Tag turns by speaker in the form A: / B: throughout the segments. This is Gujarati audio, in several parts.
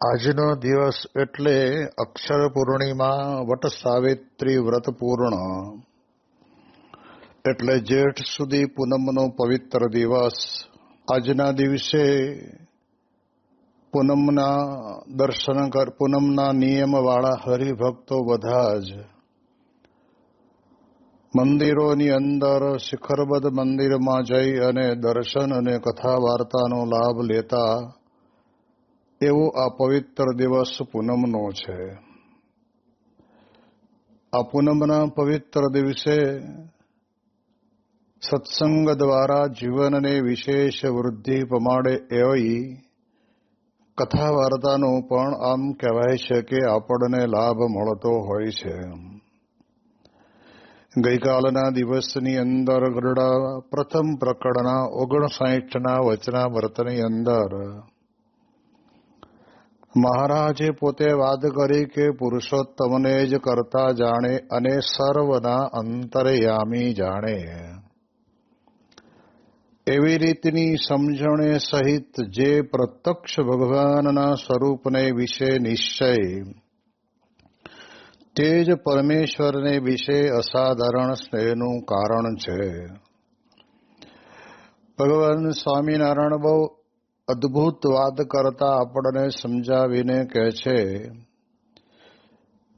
A: આજનો દિવસ એટલે અક્ષર પૂર્ણિમા, વટ સાવિત્રી વ્રત પૂર્ણ. એટલે જેઠ સુધી પૂનમનો પવિત્ર દિવસ. આજના દિવસે પૂનમના દર્શન કર, પૂનમના નિયમવાળા હરિભક્તો બધા જ મંદિરોની અંદર શિખરબદ્ધ મંદિરમાં જઈ અને દર્શન અને કથા વાર્તાનો લાભ લેતા એવો આ પવિત્ર દિવસ પૂનમનો છે. આ પૂનમના પવિત્ર દિવસે સત્સંગ દ્વારા જીવનને વિશેષ વૃદ્ધિ પમાડે એવી કથા વાર્તાનું પણ આમ કહેવાય છે કે આપણને લાભ મળતો હોય છે. ગઈકાલના દિવસની અંદર ગરડા પ્રથમ પ્રકરણના ઓગણસાઠના વચના વ્રતની અંદર મહારાજે પોતે વાત કરી કે પુરુષોત્તમને જ કરતા જાણે અને સર્વના અંતરયામી જાણે. એવી રીતની સમજણે સહિત જે પ્રત્યક્ષ ભગવાનના સ્વરૂપને વિશે નિશ્ચય, તે જ પરમેશ્વરને વિશે અસાધારણ સ્નેહનું કારણ છે. ભગવાન સ્વામિનારાયણ બહુ અદ્ભુત વાત કરતા આપણને સમજાવીને કહે છે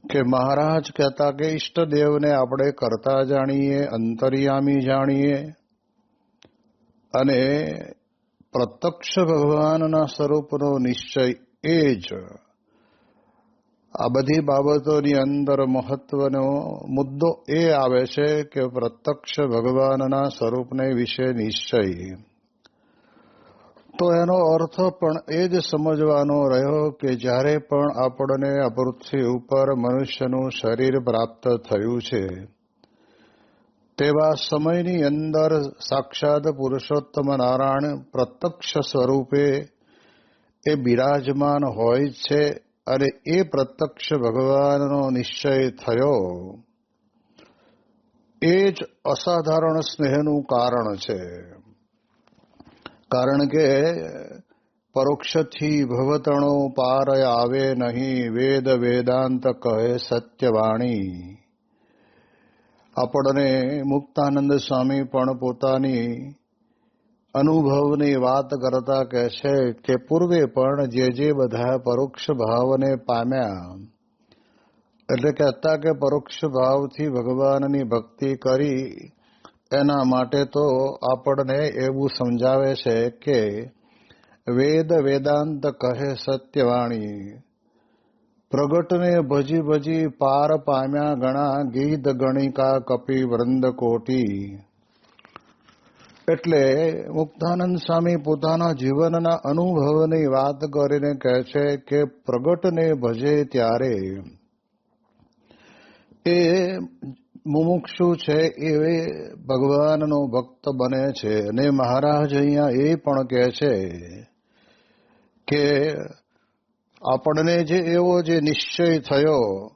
A: કે મહારાજ કહેતા કે ઈષ્ટદેવને આપણે કરતા જાણીએ, અંતર્યામી જાણીએ અને પ્રત્યક્ષ ભગવાનના સ્વરૂપનો નિશ્ચય એ જ. આ બધી બાબતોની અંદર મહત્વનો મુદ્દો એ આવે છે કે પ્રત્યક્ષ ભગવાનના સ્વરૂપને વિશે નિશ્ચય. તો એનો અર્થ પણ એ જ સમજવાનો રહ્યો કે જ્યારે પણ આપણને આ ઉપર મનુષ્યનું શરીર પ્રાપ્ત થયું છે, તેવા સમયની અંદર સાક્ષાત પુરુષોત્તમ નારાયણ પ્રત્યક્ષ સ્વરૂપે એ બિરાજમાન હોય છે અને એ પ્રત્યક્ષ ભગવાનનો નિશ્ચય થયો. એ જ અસાધારણ સ્નેહનું કારણ છે. કારણ કે, પરોક્ષથી ભવતણો પાર આવે નહીં, વેદ વેદાંત કહે સત્યવાણી. આપણને મુક્તાનંદ સ્વામી પણ પોતાની અનુભવની વાત કરતા કહે છે કે પૂર્વે પણ જે જે બધા પરોક્ષ ભાવને પામ્યા, એટલે કહેતા કે પરોક્ષ ભાવથી ભગવાનની ભક્તિ કરી એના માટે તો આપણને એવું સમજાવે છે કે વેદ વેદાંત કહે સત્યવાણી. પ્રગટને ભજી ભજી પાર પામ્યા ગણા ગીત ગણિકા કપી વૃંદ કોટી. એટલે મુક્તાનંદ સ્વામી પોતાના જીવનના અનુભવની વાત કરીને કહે છે કે પ્રગટને ભજે ત્યારે એ મુમુક્ષુ છે એ ભગવાનનો ભક્ત બને છે અને મહારાજ અહીંયા એ પણ કહે છે કે આપણને જે એવો જે નિશ્ચય થયો,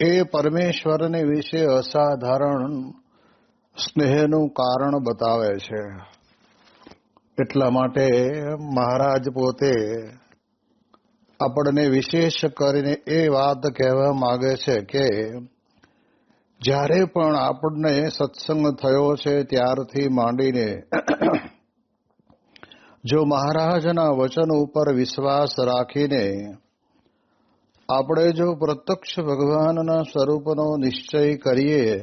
A: એ પરમેશ્વરને વિશે અસાધારણ સ્નેહનું કારણ બતાવે છે. એટલા માટે મહારાજ પોતે આપણને વિશેષ કરીને એ વાત કહેવા માગે છે કે જ્યારે પણ આપણને સત્સંગ થયો છે ત્યારથી માંડીને, જો મહારાજના વચન ઉપર વિશ્વાસ રાખીને આપણે જો પ્રત્યક્ષ ભગવાનના સ્વરૂપનો નિશ્ચય કરીએ,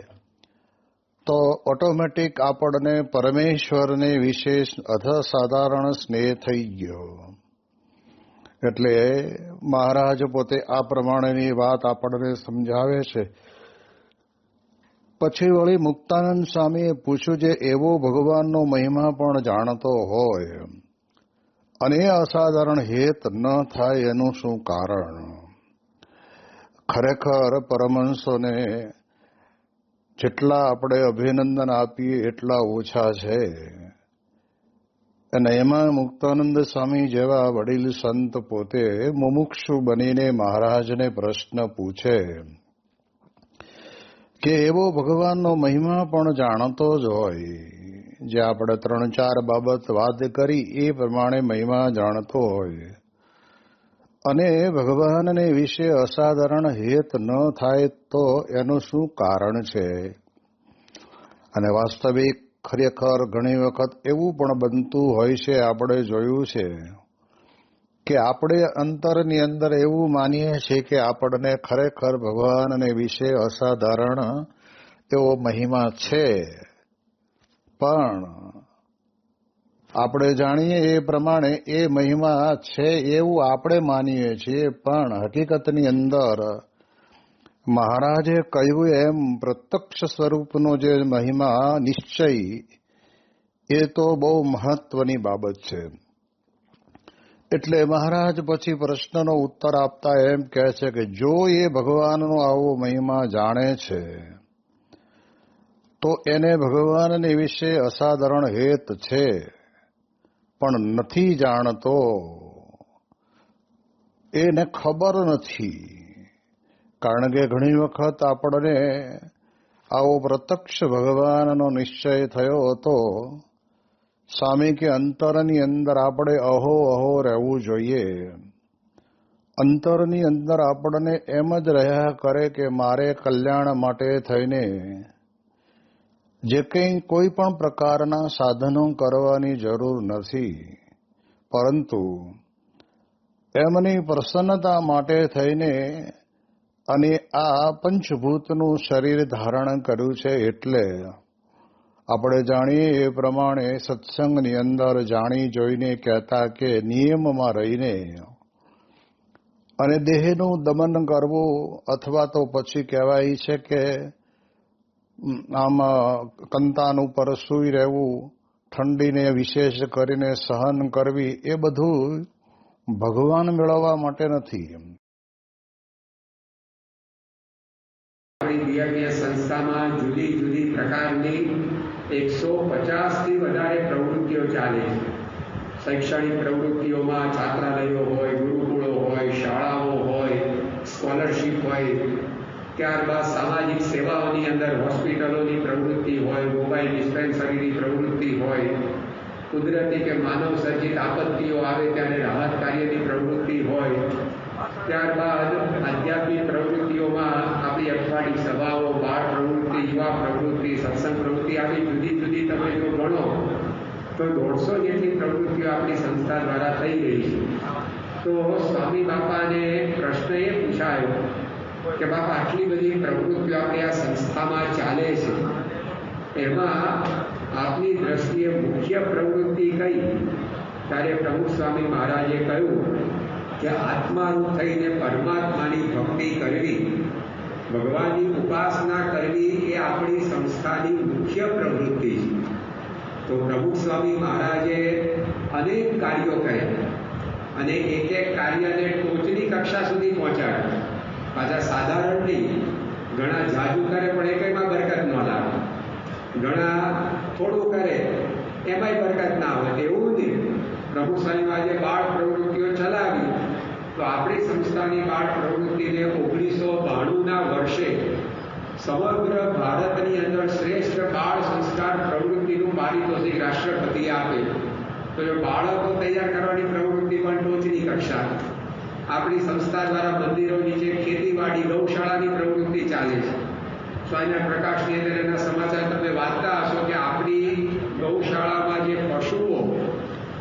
A: તો ઓટોમેટિક આપણને પરમેશ્વરને વિશેષ અસાધારણ સ્નેહ થઈ ગયો. એટલે મહારાજ પોતે આ પ્રમાણેની વાત આપણને સમજાવે છે. પછી વળી મુક્તાનંદ સ્વામીએ પૂછ્યું જે એવો ભગવાનનો મહિમા પણ જાણતો હોય અને અસાધારણ હેત ન થાય એનું શું કારણ? ખરેખર પરમહંસોને જેટલા આપણે અભિનંદન આપીએ એટલા ઓછા છે. અને એમાં મુક્તાનંદ સ્વામી જેવા વડીલ સંત પોતે મુમુક્ષુ બનીને મહારાજને પ્રશ્ન પૂછે કે એવો ભગવાનનો મહિમા પણ જાણતો જ હોય. જે આપણે ત્રણ ચાર બાબત વાત કરી, એ પ્રમાણે મહિમા જાણતો હોય. અને ભગવાનને વિશે અસાધારણ હેત ન થાય તો એનું શું કારણ છે? અને વાસ્તવિક ખરેખર ઘણી વખત એવું પણ બનતું હોય છે, આપણે જોયું છે. કે આપણે અંતરની અંદર એવું માનીએ છીએ કે આપણને ખરેખર ભગવાનને વિશે અસાધારણ એવો મહિમા છે. પણ આપણે જાણીએ એ પ્રમાણે એ મહિમા છે એવું આપણે માનીએ છીએ. પણ હકીકતની અંદર મહારાજે કહ્યું એમ, પ્રત્યક્ષ સ્વરૂપનો જે મહિમા નિશ્ચય, એ તો બહુ મહત્વની બાબત છે. એટલે મહારાજ પછી પ્રશ્નનો ઉત્તર આપતા એમ કહે છે કે જો એ ભગવાનનો આવો મહિમા જાણે છે, તો એને ભગવાનની વિશે અસાધારણ હેત છે, પણ નથી જાણતો. એને ખબર નથી. કારણ કે ઘણી વખત આપણને આવો પ્રત્યક્ષ ભગવાનનો નિશ્ચય થયો હતો સ્વામી કે અંતરની અંદર આપણે અહો અહો રહેવું જોઈએ. અંતરની અંદર આપણને એમ જ રહ્યા કરે કે મારે કલ્યાણ માટે થઈને જે કંઈ કોઈ પણ પ્રકારના સાધનો કરવાની જરૂર નથી. પરંતુ એમની પ્રસન્નતા માટે થઈને અને આ પંચભૂતનું શરીર ધારણ કર્યું છે એટલે આપણે જાણીએ એ પ્રમાણે સત્સંગની અંદર જાણી જોઈને કહેતા કે નિયમમાં રહીને અને દેહનું દમન કરવું અથવા તો પછી કહેવાય છે કે આમ, કંતાન ઉપર સૂઈ રહેવું, ઠંડીને વિશેષ કરીને સહન કરવી, એ બધું ભગવાન મેળવવા માટે નથી.
B: સંસ્થામાં જુદી જુદી પ્રકારની એકસો પચાસથી વધારે પ્રવૃત્તિઓ ચાલે છે. શૈક્ષણિક પ્રવૃત્તિઓમાં છાત્રાલયો હોય, ગુરુકુળો હોય, શાળાઓ હોય, સ્કોલરશીપ હોય, ત્યારબાદ સામાજિક સેવાઓની અંદર હોસ્પિટલોની પ્રવૃત્તિ હોય, મોબાઈલ ડિસ્પેન્સરીની પ્રવૃત્તિ હોય, કુદરતી કે માનવ સર્જિત આપત્તિઓ આવે ત્યારે રાહત કાર્યની પ્રવૃત્તિ હોય, ત્યારબાદ આધ્યાત્મિક પ્રવૃત્તિઓમાં આપણી અઠવાડિક સભાઓ, બાળ પ્રવૃત્તિ, યુવા પ્રવૃત્તિ, સત્સંગ પ્રવૃત્તિ આવી જુદી જુદી તમે જો ગણો, તો દોઢસો જેટલી પ્રવૃત્તિઓ આપણી સંસ્થા દ્વારા થઈ ગઈ છે. તો સ્વામી બાપાને પ્રશ્ન એ પૂછાયો કે બાપા, આટલી બધી પ્રવૃત્તિઓ આપણી આ સંસ્થામાં ચાલે છે. એમાં આપની દ્રષ્ટિએ મુખ્ય પ્રવૃત્તિ કઈ? ત્યારે પ્રમુખ સ્વામી મહારાજે કહ્યું કે આત્મારૂપ થઈને પરમાત્માની ભક્તિ કરવી, ભગવાનની ઉપાસના કરવી એ આપણી સંસ્થાની મુખ્ય પ્રવૃત્તિ. તો પ્રમુખ સ્વામી મહારાજે અનેક કાર્યો કર્યા અને એક એક કાર્યને ટોચની કક્ષા સુધી પહોંચાડ્યા. પાછા સાધારણ નહીં, ઘણા જાજુ કરે પણ એકમાં બરકત ન લાવે. ઘણા થોડું કરે, એમાંય બરકત ના આવે એવું નહીં. પ્રભુ સ્વામી આજે બાળ પ્રવૃત્તિઓ ચલાવી. તો આપણી સંસ્થાની બાળ પ્રવૃત્તિને ઓગણીસો બાણુંના વર્ષે સમગ્ર ભારતની અંદર શ્રેષ્ઠ બાળ સંસ્કાર પ્રવૃત્તિનું પારિતોષિક રાષ્ટ્રપતિ આપે, તો જો બાળકો તૈયાર કરવાની પ્રવૃત્તિ પણ ટોચની કક્ષા આપણી સંસ્થા દ્વારા મંદિરો નીચે ખેતીવાડી, ગૌશાળાની પ્રવૃત્તિ ચાલે છે. સ્વામિનારાયણ પ્રકાશની અંદર એના સમાચાર તમે વાંચતા હશો કે આપણી ગૌશાળામાં જે પશુઓ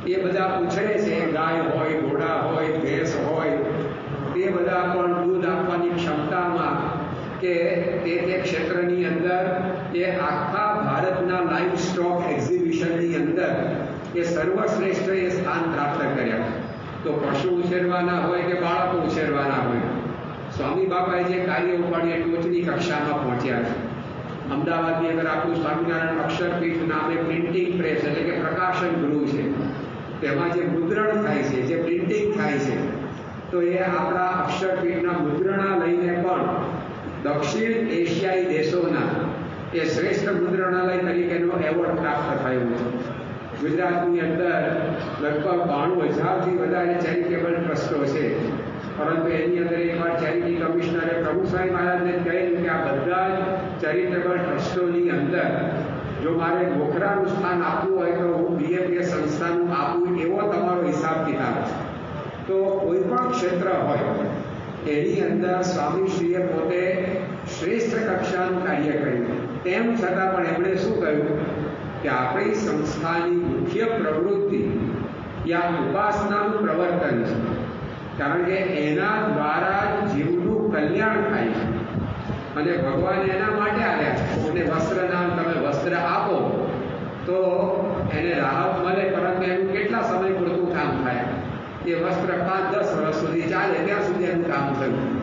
B: એ બધા પૂછડે છે ગાય હોય ઘોડા હોય ભેંસ હોય તે બધા પણ દૂધ આપવાની ક્ષમતામાં કે તે તે ક્ષેત્રની અંદર એ આખા ભારતના લાઈવ સ્ટોક એક્ઝિબિશનની અંદર એ સર્વશ્રેષ્ઠ એ સ્થાન પ્રાપ્ત કર્યા તો પશુ ઉછેરવાના હોય કે બાળકો ઉછેરવાના હોય? સ્વામી બાપાએ જે કાર્ય ઉપાડી એ ટોચની કક્ષામાં પહોંચ્યા છે. અમદાવાદની અંદર આપણું સ્વામિનારાયણ અક્ષરપીઠ નામે પ્રિન્ટિંગ પ્રેસ એટલે કે પ્રકાશન ગૃહ છે. તેમાં જે મુદ્રણ થાય છે, જે પ્રિન્ટિંગ થાય છે, તો એ આપણા અક્ષરપીઠના મુદ્રણાલયને પણ દક્ષિણ એશિયાઈ દેશોના એ શ્રેષ્ઠ મુદ્રણાલય તરીકેનો એવોર્ડ પ્રાપ્ત થયો છે. ગુજરાતની અંદર લગભગ બાણું હજારથી વધારે ચેરિટેબલ ટ્રસ્ટો છે. પરંતુ એની અંદર એકવાર ચેરિટી કમિશનરે પ્રભુ સ્વામી મહારાજને કહેલું કે આ બધા જ ચેરિટેબલ ટ્રસ્ટોની અંદર જો મારે નોકરાનું સ્થાન આપવું હોય તો હું બીએપીએ સંસ્થાનું આપું એવો તમારો હિસાબ કિતાબ છે. તો કોઈ પણ ક્ષેત્ર હોય, એની અંદર સ્વામીશ્રીએ પોતે શ્રેષ્ઠ કક્ષાનું કાર્ય કર્યું. તેમ છતાં પણ એમણે શું કહ્યું? કે આપણી સંસ્થાની મુખ્ય પ્રવૃત્તિ યા ઉપાસનાનું પ્રવર્તન છે. કારણ કે એના દ્વારા જીવનું કલ્યાણ થાય છે. અને ભગવાન એના માટે આવ્યા છે. કોઈને વસ્ત્રદાન તમે વસ્ત્ર આપો, તો એને રાહત મળે, પરંતુ એનું કેટલા સમય પૂરતું કામ થાય? એ વસ્ત્ર પાંચ દસ વર્ષ સુધી ચાલે, ત્યાં સુધી એનું કામ થયું.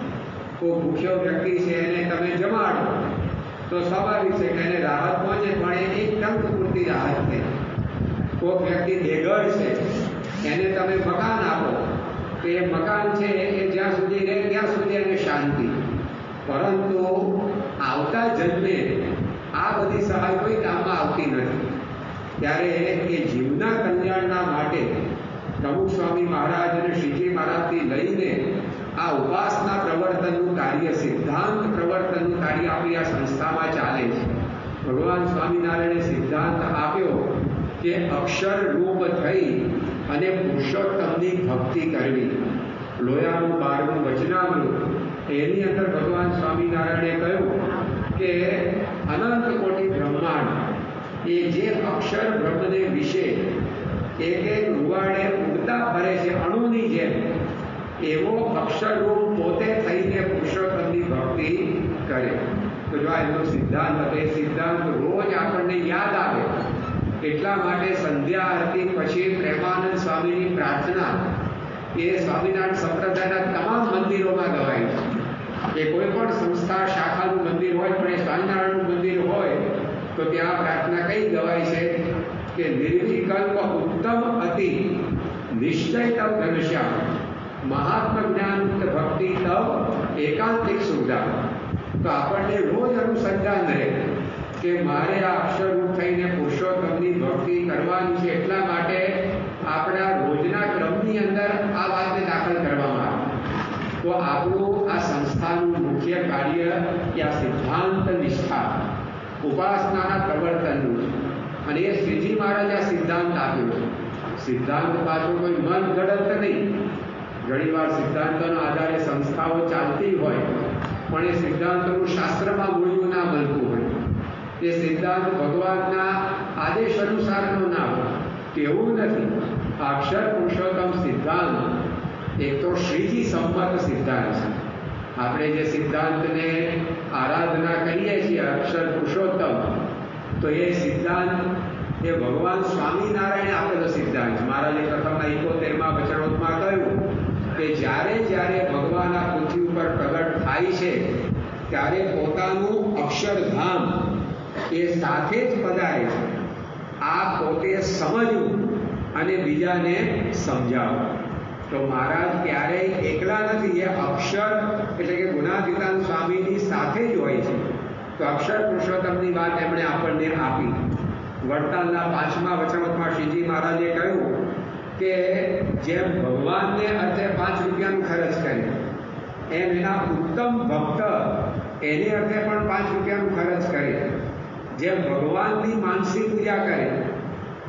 B: કોઈ ભૂખ્યો વ્યક્તિ છે એને તમે જમાડો. તો સ્વાભાવિક છે કે એને રાહત પહોંચે, પણ એ એક પૂરતી રાહત થઈ કોઈ વ્યક્તિ બેઘર છે, એને તમે મકાન આપો, તો એ મકાન છે એ જ્યાં સુધી રહે, ત્યાં સુધી એને શાંતિ. પરંતુ આવતા જન્મે આ બધી સહાય કોઈ કામમાં આવતી નથી. ત્યારે એ જીવના કલ્યાણના માટે પ્રમુખ સ્વામી મહારાજ અને શ્રીજી મહારાજથી લઈને આ ઉપાસના પ્રવર્તનનું કાર્ય, સિદ્ધાંત પ્રવર્તનનું કાર્ય આપણી આ સંસ્થામાં ચાલે છે. ભગવાન સ્વામિનારાયણે સિદ્ધાંત આપ્યો કે અક્ષર રૂપ થઈ અને પુરુષોત્તમની ભક્તિ કરવી. લોયાનું બારનું વચનામૃત. એની અંદર ભગવાન સ્વામિનારાયણે કહ્યું કે અનંત કોટી બ્રહ્માંડ, એ જે અક્ષર બ્રહ્મને વિશે એક એક રૂવાડે ઉડતા ફરે છે, અણુની જેમ. એવો અક્ષરરૂપ પોતે થઈને પુરુષોત્તમની ભક્તિ કરે. તો જો આ એનો સિદ્ધાંત હતો એ સિદ્ધાંત રોજ આપણને યાદ આવે. એટલા માટે સંધ્યા આરતી પછી પ્રેમાનંદ સ્વામીની પ્રાર્થના. એ સ્વામિનારાયણ સંપ્રદાયના તમામ મંદિરોમાં ગવાય છે. એ કોઈ પણ સંસ્થા, શાખાનું મંદિર હોય, પણ એ સ્વામિનારાયણનું મંદિર હોય, તો ત્યાં પ્રાર્થના કઈ ગવાય છે? કે નિર્વિકલ્પ ઉત્તમ અતિ નિશ્ચય તવ ઘનશ્યામ મહાત્મ જ્ઞાન ભક્તિ તપ, એકાંતિક સુવિધા. તો આપણને રોજ અનુસંધાન રહે કે મારે આ અક્ષરરૂપ થઈને પુરુષોત્તમની ભક્તિ કરવાની છે એટલા માટે આપણા રોજના ક્રમની અંદર આ વાતને દાખલ કરવામાં આવે. તો આપણું આ સંસ્થાનું મુખ્ય કાર્ય કે આ સિદ્ધાંત નિષ્ઠા ઉપાસનાના પ્રવર્તનનું છે અને એ શ્રીજી મહારાજે આ સિદ્ધાંત આપ્યો. છે સિદ્ધાંત પાછું કોઈ મન ગળત નહીં. ઘણીવાર સિદ્ધાંતોના આધારે સંસ્થાઓ ચાલતી હોય, પણ એ સિદ્ધાંતોનું શાસ્ત્રમાં મૂળ્યું ના મળતું હોય. એ સિદ્ધાંત ભગવાનના આદેશ અનુસારનો ના હોય. તેવું નથી. અક્ષર પુરુષોત્તમ સિદ્ધાંત એક તો શ્રીજી સંમત સિદ્ધાંત છે. આપણે જે સિદ્ધાંતને આરાધના કરીએ છીએ, અક્ષર પુરુષોત્તમ, તો એ સિદ્ધાંત, એ ભગવાન સ્વામિનારાયણે આપેલો સિદ્ધાંત મહારાજે પ્રથમના ઇકોતેરમાં વચનોતમાં કહ્યું કે જ્યારે જ્યારે ભગવાન આ પૃથ્વી ઉપર પ્રગટ થાય છે, ત્યારે પોતાનું અક્ષરધામ એ સાથે જ પધારે છે. આ પોતે સમજવું અને બીજાને સમજાવવું. તો મહારાજ ક્યારેય એકલા નથી, એ અક્ષર એટલે કે ગુણાતીતાન સ્વામીની સાથે જ હોય છે. તો અક્ષર પુરુષોત્તમની વાત એમણે આપણને આપી. વડતાલના પાંચમા વચમતમાં શ્રીજી મહારાજે કહ્યું કે જેમ ભગવાનને અર્થે પાંચ રૂપિયાનું ખર્ચ કરે એમ એના ઉત્તમ ભક્ત એને અર્થે પણ પાંચ રૂપિયાનું ખર્ચ કરે જેમ ભગવાનની માનસી પૂજા કરે,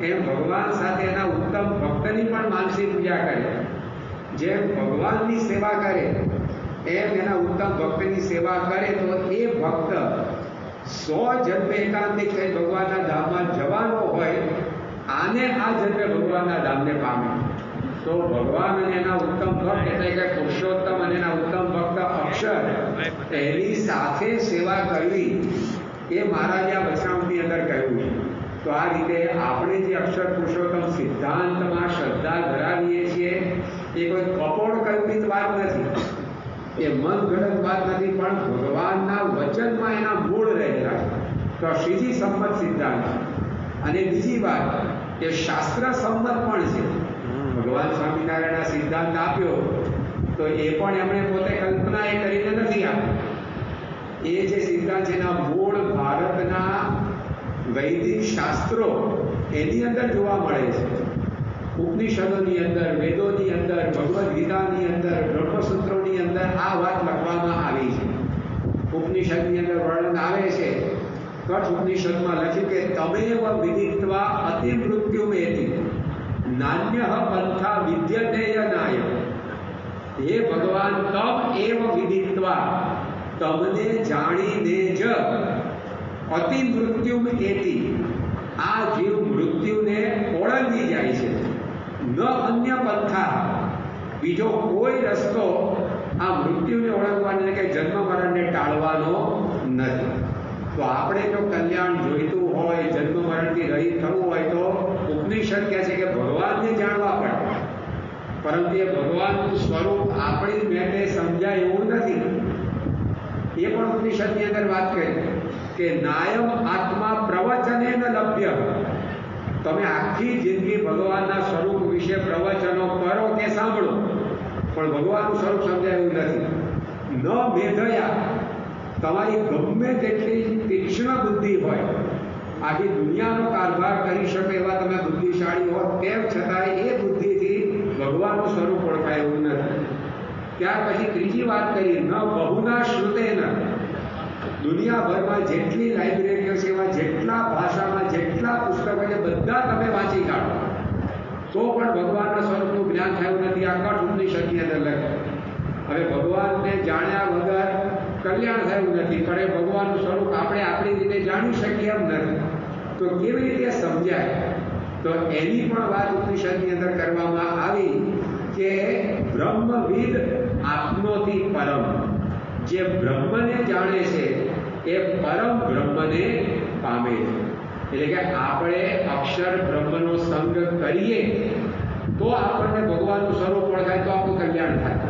B: એમ ભગવાન સાથે એના ઉત્તમ ભક્તની પણ માનસી પૂજા કરે. જેમ ભગવાનની સેવા કરે, એમ એના ઉત્તમ ભક્તની સેવા કરે, તો એ ભક્ત સો જન્મ એકાંતિક થઈ ભગવાનના ધામમાં જવાનો હોય આને આ જન્મે ભગવાનના ધામને પામે. તો ભગવાન અને એના ઉત્તમ ભક્ત એટલે કે પુરુષોત્તમ અને એના ઉત્તમ ભક્ત અક્ષર એની સાથે સેવા કરવી એ મહારાજે આ વચનામની અંદર કહ્યું છે. તો આ રીતે આપણે જે અક્ષર પુરુષોત્તમ સિદ્ધાંતમાં શ્રદ્ધા ધરાવીએ છીએ, એ કોઈ કપોળ કલ્પિત વાત નથી. એ મન ગણત વાત નથી, પણ ભગવાનના વચનમાં એના મૂળ રહેલા છે. તો શ્રીજી સંમત સિદ્ધાંત અને બીજી વાત કે શાસ્ત્ર સંમત પણ છે. ભગવાન સ્વામિનારાયણ સિદ્ધાંત આપ્યો તો એ પણ એમણે પોતે કલ્પના એ કરીને નથી આપી. એ જે સિદ્ધાંત છે એના મૂળ ભારતના વૈદિક શાસ્ત્રો એની અંદર જોવા મળે છે. ઉપનિષદોની અંદર વેદોની અંદર ભગવદ્ ગીતાની અંદર બ્રહ્મસૂત્રોની અંદર આ વાત લખવામાં આવી છે. ઉપનિષદની અંદર વર્ણન આવે છે કચ્છ ઉપનિષદમાં લખ્યું કે તમેવ વિદિત્વા અતિ મૃત્યુમેતિ નાન્ય પંથા વિદ્યતેય નાય. હે ભગવાન, તમ એવ વિદિત્વા તમને જાણીને જ અતિ મૃત્યુમ એતી આ જીવ મૃત્યુને ઓળંગી જાય છે. ન અન્ય પંથા. બીજો કોઈ રસ્તો આ મૃત્યુને ઓળંગવાને કે જન્મ મરણને ટાળવાનો નથી. તો આપણે જો કલ્યાણ જોઈતું હોય જન્મ મરણથી રહિત થવું હોય તો ઉપનિષદ કહે છે કે ભગવાનને જાણવા પડે. પરંતુ એ ભગવાનનું સ્વરૂપ આપણી મેળે સમજાય એવું નથી. એ પણ ઉપનિષદની અંદર વાત કરી કે નાયમ આત્મા પ્રવચને ન લભ્ય. તમે આખી જિંદગી ભગવાનના સ્વરૂપ વિશે પ્રવચનો કરો કે સાંભળો. પણ ભગવાનનું સ્વરૂપ સમજાય એવું નથી. ન મેધયા તમારી ગમે તેટલી તીક્ષ્ણ બુદ્ધિ હોય આખી દુનિયાનો કારભાર કરી શકે એવા તમે બુદ્ધિશાળી હો, તેમ છતાંય એ બુદ્ધિથી ભગવાનનું સ્વરૂપ ઓળખાય એવું નથી. ત્યાર પછી ત્રીજી વાત કરી, ન બહુના શ્રુતે ન. દુનિયાભરમાં જેટલી લાઇબ્રેરીઓ છે એમાં જેટલા ભાષામાં જેટલા પુસ્તકો છે, બધા તમે વાંચી કાઢો. તો પણ ભગવાનના સ્વરૂપનું જ્ઞાન થયું નથી, આ કઠ ઉપનિષદની અંદર લખે હવે ભગવાનને જાણ્યા વગર કલ્યાણ થયું નથી. પણ એ ભગવાનનું સ્વરૂપ આપણે આપણી રીતે જાણી શકીએ એમ નથી. તો કેવી રીતે સમજાય? તો એની પણ વાત ઉપનિષદની અંદર કરવામાં આવી કે બ્રહ્મવિદ આત્મોથી પરમ. જે બ્રહ્મને જાણે છે, એ પરમ બ્રહ્મને પામે છે. એટલે કે આપણે અક્ષર બ્રહ્મનો સંગ કરીએ, તો આપણને ભગવાનનું સ્વરૂપ ઓળખાય, તો આપણું કલ્યાણ થાય.